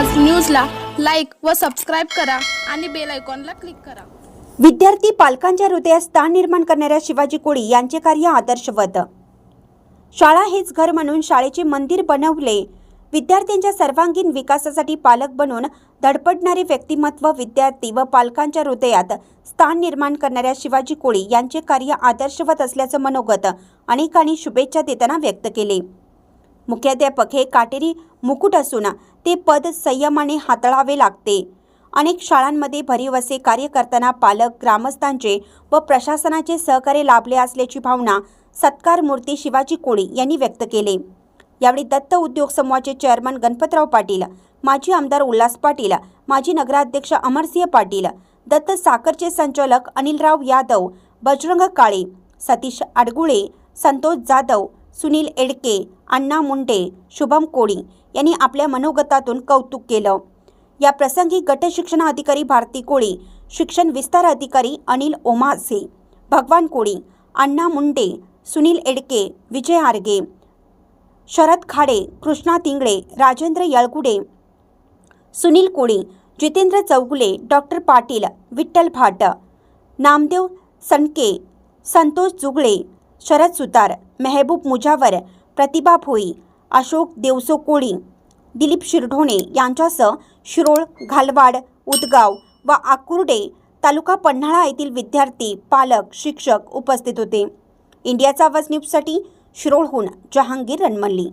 व सबस्क्राईब करा आणि बेल आयकॉनला क्लिक करा. विद्यार्थी पालकांच्या हृदयात स्थान निर्माण करणाऱ्या शिवाजी कोळी यांचे कार्य आदर्शवत. शाळा हेच घर म्हणून शाळेचे मंदिर बनवले. विद्यार्थ्यांच्या सर्वांगीण विकासासाठी पालक बनून धडपडणारे व्यक्तिमत्व विद्यार्थी व पालकांच्या हृदयात स्थान निर्माण करणाऱ्या शिवाजी कोळी यांचे कार्य आदर्शवत असल्याचं मनोगत अनेकांनी शुभेच्छा देताना व्यक्त केले. मुख्याध्यापक हे काटेरी मुकुट असून ते पद संयमाने हाताळावे लागते. अनेक शाळांमध्ये भरीव असे कार्य करताना पालक ग्रामस्थांचे व प्रशासनाचे सहकार्य लाभले असल्याची भावना सत्कार मूर्ती शिवाजी कोळी यांनी व्यक्त केले. यावेळी दत्त उद्योग समूहाचे चेअरमन गणपतराव पाटील माजी आमदार उल्हास पाटील माजी नगराध्यक्ष अमरसिंह पाटील दत्त साखरचे संचालक अनिलराव यादव बजरंग काळे सतीश आडगुळे संतोष जाधव सुनील एडके अण्णा मुंडे शुभम कोळी यांनी आपल्या मनोगतातून कौतुक केलं. या प्रसंगी गट शिक्षण अधिकारी भारती कोळी शिक्षण विस्तार अधिकारी अनिल ओमासे भगवान कोळी अण्णा मुंडे सुनील एडके विजय आर्गे शरद खाडे कृष्णा तिंगळे राजेंद्र यळगुडे सुनील कोळी जितेंद्र चौगुले डॉक्टर पाटील विठ्ठल भाट नामदेव सनके संतोष जुगळे शरद सुतार मेहबूब मुजावर प्रतिभा भोई अशोक देवसो कोळी दिलीप शिरढोणे यांच्यासह शिरोळ घालवाड उदगाव व आकुर्डे तालुका पन्हाळा येथील विद्यार्थी पालक शिक्षक उपस्थित होते. इंडियाचा आवाज न्यूजसाठी शिरोळहून जहांगीर रणमल्ली.